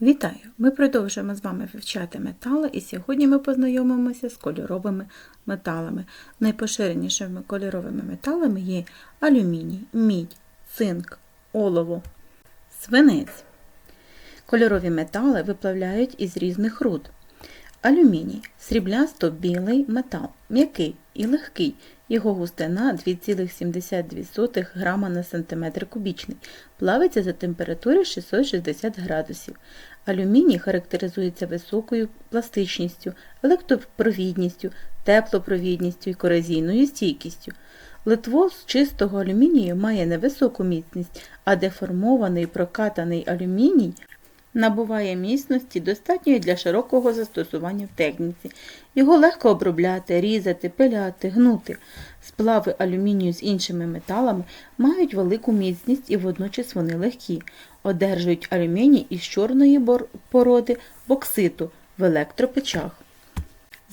Вітаю! Ми продовжуємо з вами вивчати метали, і сьогодні ми познайомимося з кольоровими металами. Найпоширенішими кольоровими металами є алюміній, мідь, цинк, олово, свинець. Кольорові метали виплавляють із різних руд. Алюміній сріблясто-білий метал, м'який і легкий. Його густина 2,72 грама на сантиметр кубічний. Плавиться за температури 660 градусів. Алюміній характеризується високою пластичністю, електропровідністю, теплопровідністю і корозійною стійкістю. Литво з чистого алюмінію має невисоку міцність, а деформований прокатаний алюміній набуває міцності, достатньої для широкого застосування в техніці. Його легко обробляти, різати, пиляти, гнути. Сплави алюмінію з іншими металами мають велику міцність і водночас вони легкі. Одержують алюміній із чорної породи бокситу в електропечах.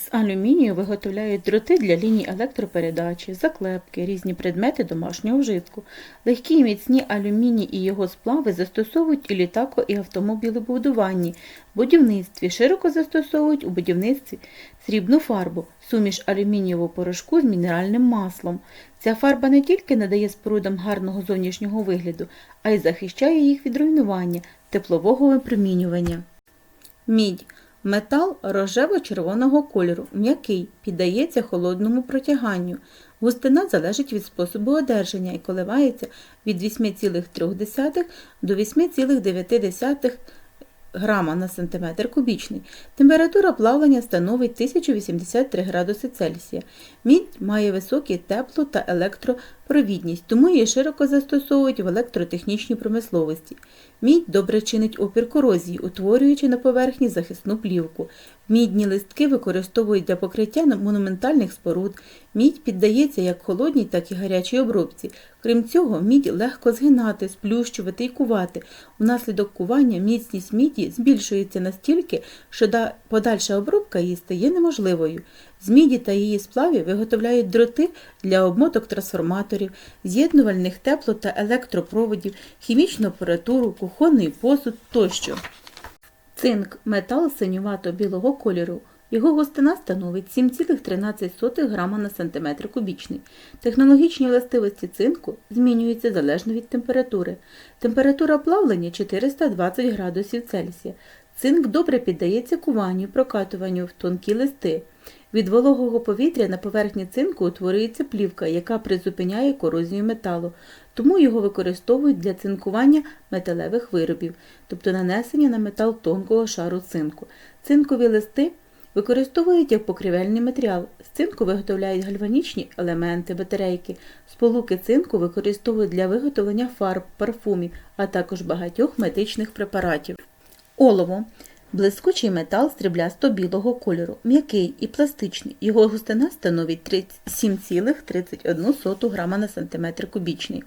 З алюмінію виготовляють дроти для ліній електропередачі, заклепки, різні предмети домашнього вжитку. Легкі і міцні алюміній і його сплави застосовують і літако- і автомобілебудуванні, будівництві, широко застосовують у будівництві срібну фарбу, суміш алюмінієвого порошку з мінеральним маслом. Ця фарба не тільки надає спорудам гарного зовнішнього вигляду, а й захищає їх від руйнування, теплового випромінювання. Мідь Метал рожево-червоного кольору, м'який, піддається холодному протяганню. Густина залежить від способу одержання і коливається від 8,3 до 8,9 грама на сантиметр кубічний. Температура плавлення становить 1083 градуси Цельсія. Мідь має високі тепло та електропровідність, тому її широко застосовують в електротехнічній промисловості. Мідь добре чинить опір корозії, утворюючи на поверхні захисну плівку. Мідні листки використовують для покриття монументальних споруд. Мідь піддається як холодній, так і гарячій обробці. Крім цього, мідь легко згинати, сплющувати і кувати. Унаслідок кування міцність міді збільшується настільки, що подальша обробка її стає неможливою. З міді та її сплавів виготовляють дроти для обмоток трансформаторів, з'єднувальних тепло- та електропроводів, хімічну апаратуру, кухонний посуд тощо. Цинк метал синювато-білого кольору. Його густина становить 7,13 грама на сантиметр кубічний. Технологічні властивості цинку змінюються залежно від температури. Температура плавлення 420 градусів Цельсія. Цинк добре піддається куванню, прокатуванню в тонкі листи. Від вологого повітря на поверхні цинку утворюється плівка, яка призупиняє корозію металу, тому його використовують для цинкування металевих виробів, тобто нанесення на метал тонкого шару цинку. Цинкові листи використовують як покрівельний матеріал. З цинку виготовляють гальванічні елементи, батарейки. Сполуки цинку використовують для виготовлення фарб, парфумів, а також багатьох медичних препаратів. Олово блискучий метал сріблясто-білого кольору, м'який і пластичний. Його густина становить 7,31 грама на сантиметр кубічний.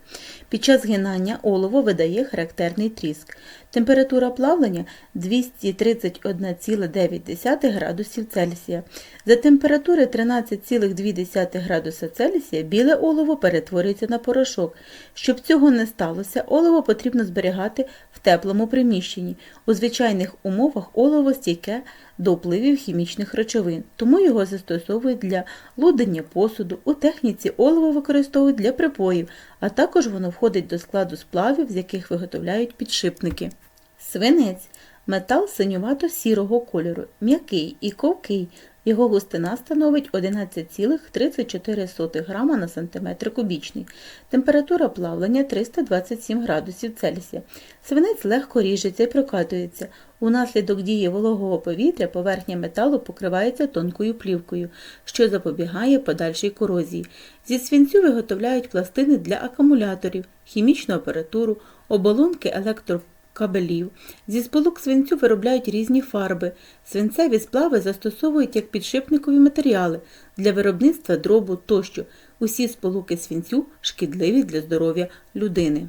Під час згинання олово видає характерний тріск. Температура плавлення 231,9 градусів Цельсія. За температури 13,2 градуса Цельсія біле олово перетворюється на порошок. Щоб цього не сталося, олово потрібно зберігати в теплому приміщенні. У звичайних умовах олово стійке до впливів хімічних речовин, тому його застосовують для лудення посуду. У техніці олово використовують для припоїв, а також воно входить до складу сплавів, з яких виготовляють підшипники. Свинець метал синювато-сірого кольору, м'який і ковкий. Його густина становить 11,34 грама на сантиметр кубічний. Температура плавлення 327 градусів Цельсія. Свинець легко ріжеться і прокатується. Унаслідок дії вологого повітря поверхня металу покривається тонкою плівкою, що запобігає подальшій корозії. Зі свинцю виготовляють пластини для акумуляторів, хімічну апаратуру, оболонки електропроводів, кабелів. Зі сполук свинцю виробляють різні фарби. Свинцеві сплави застосовують як підшипникові матеріали для виробництва дробу тощо. Усі сполуки свинцю шкідливі для здоров'я людини.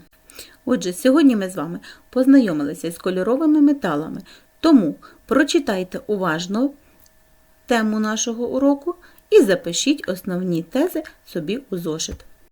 Отже, сьогодні ми з вами познайомилися з кольоровими металами, тому прочитайте уважно тему нашого уроку і запишіть основні тези собі у зошит.